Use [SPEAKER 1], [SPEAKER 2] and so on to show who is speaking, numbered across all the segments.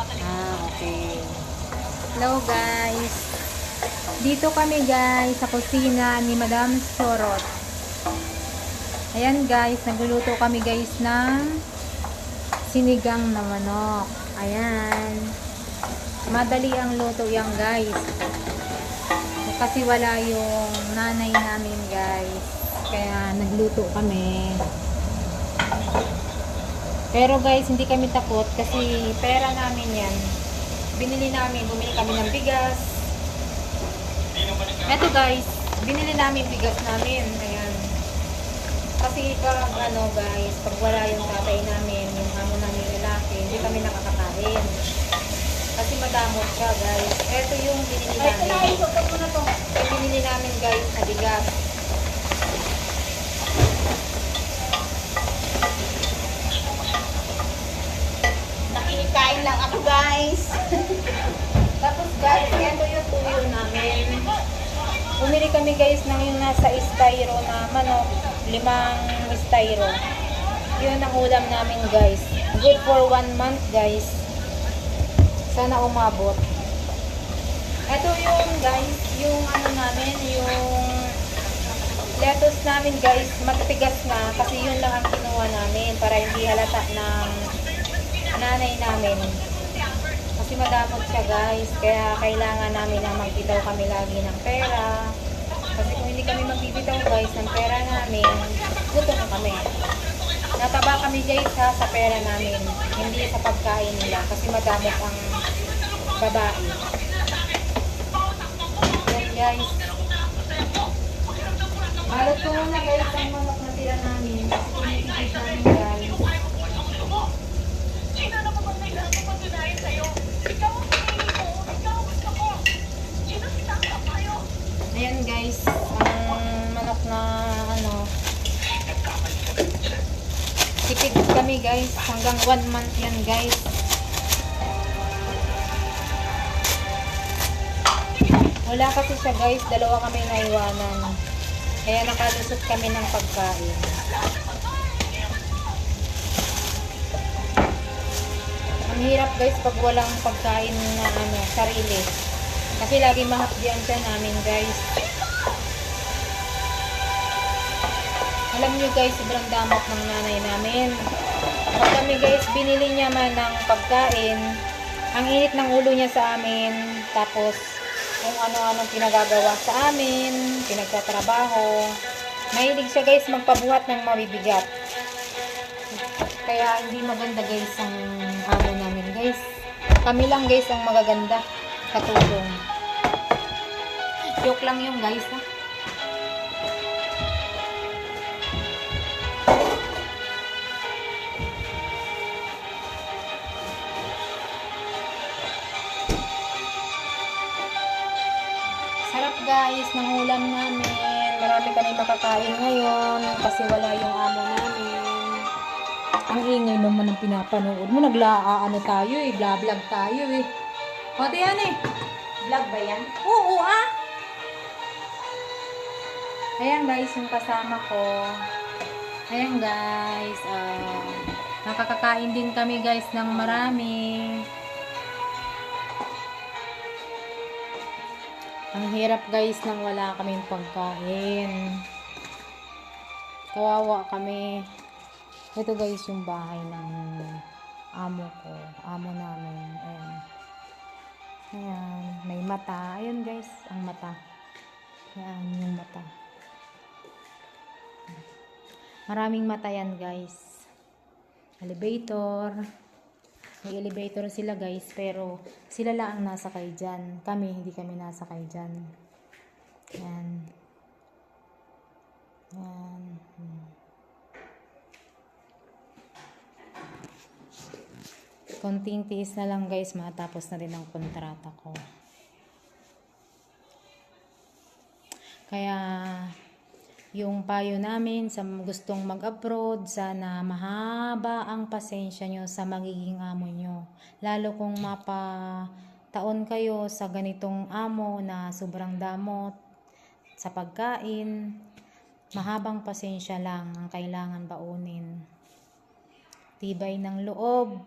[SPEAKER 1] Ah, okay. Hello guys. Dito kami guys sa kusina ni Madam Sorot. Ayan guys, nagluluto kami guys ng sinigang na manok. Ayan. Madali ang luto yan guys. Kasi wala yung nanay namin guys. Kaya nagluto kami. Pero guys, hindi kami takot kasi pera namin yan. Binili namin, bumili kami ng bigas. Eto guys, binili namin bigas namin. Ayan. Kasi pag ano guys, pag wala yung tatay namin, yung amo namin lalaki, hindi kami nakakakain. Kasi madamot siya guys. Eto yung binili namin. Bumili kami guys ng yung nasa styro na manok, limang styro. Yun ang ulam namin guys. Good for one month guys. Sana umabot. Ito yung guys, yung ano namin, yung lettuce namin guys, matitigas na kasi yun lang ang kinuha namin para hindi halata ng nanay namin. Kasi madamot siya guys, kaya kailangan namin na magbitaw kami lagi ng pera. Kasi kung hindi kami magbibitaw guys ng pera namin, gutom kami. Nataba kami guys ha, sa pera namin, hindi sa pagkain nila kasi madamot ang babae. Yan guys. Balot ko muna guys ang manok na tira namin kasi tinitipid namin guys.
[SPEAKER 2] Sino na naman may lahat ng patunayan sa'yo? Ikaw ang pinili ko. Ikaw ang gusto ko. Sino sinasap kayo?
[SPEAKER 1] Ayan guys, ang manok na ano, tipid kami guys, hanggang one month yan guys. Wala kasi siya guys, dalawa kami naiwanan. Kaya nakalusot kami ng pagkain. Ang hirap guys pag walang pagkain na ano, sarili. Kasi lagi mahapdian siya namin guys. Alam nyo guys, sobrang damot ng nanay namin. Pag kami guys, binili niya man ng pagkain, ang init ng ulo niya sa amin, tapos kung ano-ano pinagagawa sa amin, pinagtatrabaho. Mahilig siya guys magpabuhat ng mabibigat. Kaya hindi maganda guys ang amo namin guys. Kami lang guys ang magaganda katulong. Joke lang yung guys ha. Guys ng ulam namin. Marami kami makakain ngayon kasi wala yung amo namin. Ang ingay naman ng pinapanood mo. Nagla ano tayo eh. Bla-vlog tayo eh. Pati yan eh.
[SPEAKER 2] Vlog ba yan?
[SPEAKER 1] Oo ah. Ayan guys, yung kasama ko. Ayan guys, ah, nakakakain din kami guys ng marami. Ang hirap guys nang wala kaming pagkain. Kawawa kami. Ito guys yung bahay ng amo ko. Amo namin. Ayan. Ayan. May mata. Ayan guys, ang mata. Ayan yung mata. Maraming mata yan guys. Elevator. May elevator sila guys, pero sila lang ang nasakay dyan. Kami, hindi kami nasakay dyan. Ayan. Ayan. Hmm. Konting tiis na lang guys, matapos na rin ang kontrata ko. Kaya, yung payo namin sa gustong mag-abroad, sana mahaba ang pasensya nyo sa magiging amo nyo. Lalo kung mapa taon kayo sa ganitong amo na sobrang damot sa pagkain, mahabang pasensya lang ang kailangan baunin. Tibay ng loob,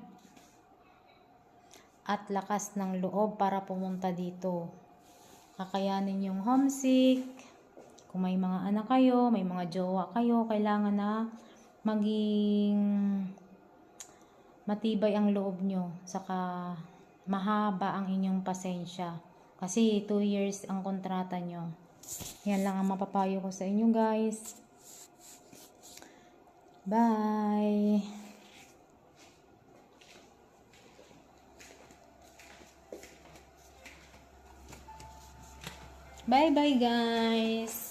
[SPEAKER 1] at lakas ng loob para pumunta dito. Kakayanin yung homesick. Kung may mga anak kayo, may mga jowa kayo, kailangan na maging matibay ang loob nyo. Saka mahaba ang inyong pasensya. Kasi 2 years ang kontrata nyo. Yan lang ang mapapayo ko sa inyo guys. Bye! Bye bye guys!